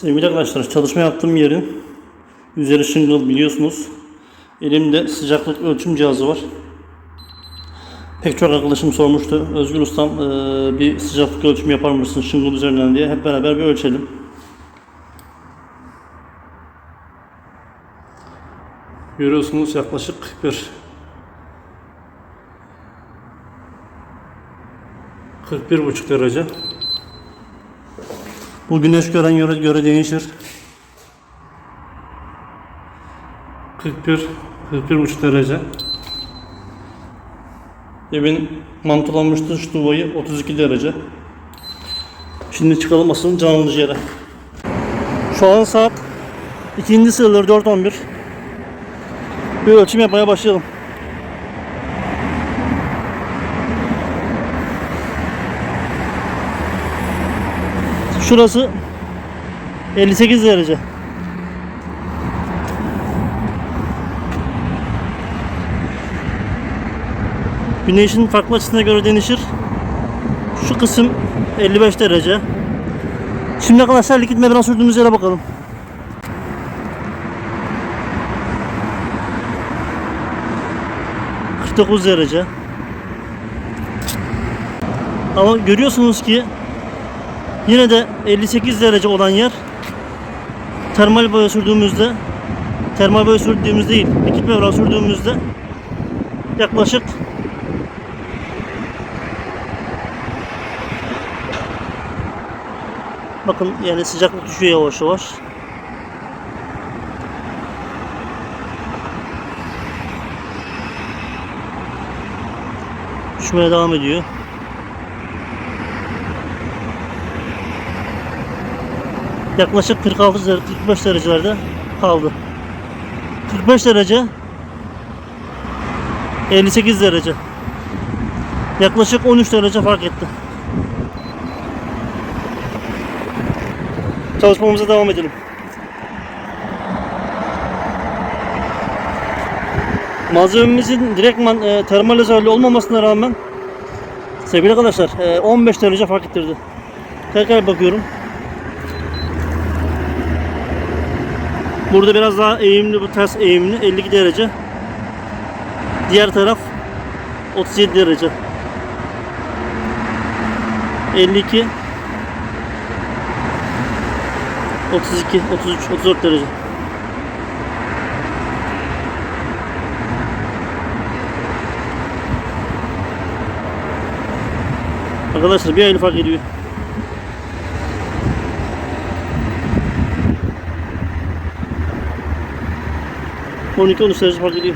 Sevgili arkadaşlar çalışma yaptığım yerin üzeri şıngıl biliyorsunuz. Elimde sıcaklık ölçüm cihazı var. Pek çok arkadaşım sormuştu. Özgür Ustam eee, bir sıcaklık ölçümü yapar mısın şıngıl üzerinden diye. Hep beraber bir ölçelim. Görüyorsunuz yaklaşık 41. 41 buçuk derece. Bu güneş gören göre, göre değişir. 41 41 buçuk derece. Evin mantolanmış dış duvarı 32 derece. Şimdi çıkalım asıl canlı yere. Şu an saat ikinci sığılır 4.11. Bir ölçüm yapmaya başlayalım. Şurası 58 derece. Güneşin farklı açısına göre değişir. Şu kısım 55 derece. Şimdi arkadaşlar likit membran sürdüğümüz yere bakalım. ...49 derece. Ama görüyorsunuz ki Yine de 58 derece olan yer termal boya sürdüğümüzde termal boya sürdüğümüz değil, likit membran sürdüğümüzde yaklaşık Bakın yani sıcaklık düşüyor yavaş yavaş. Düşmeye devam ediyor. Yaklaşık 46 derece, 45 derecelerde kaldı. 45 derece 58 derece. Yaklaşık 13 derece fark etti. Çalışmamıza devam edelim. Malzememizin direktman e, termal özelliği olmamasına rağmen sevgili arkadaşlar e, 15 derece fark ettirdi. Tekrar bakıyorum. Burada biraz daha eğimli bu ters eğimli 52 derece. Diğer taraf 37 derece. 52 32 33 34 derece. Arkadaşlar bir aylık fark ediyor. 12 13 derece fark ediyor.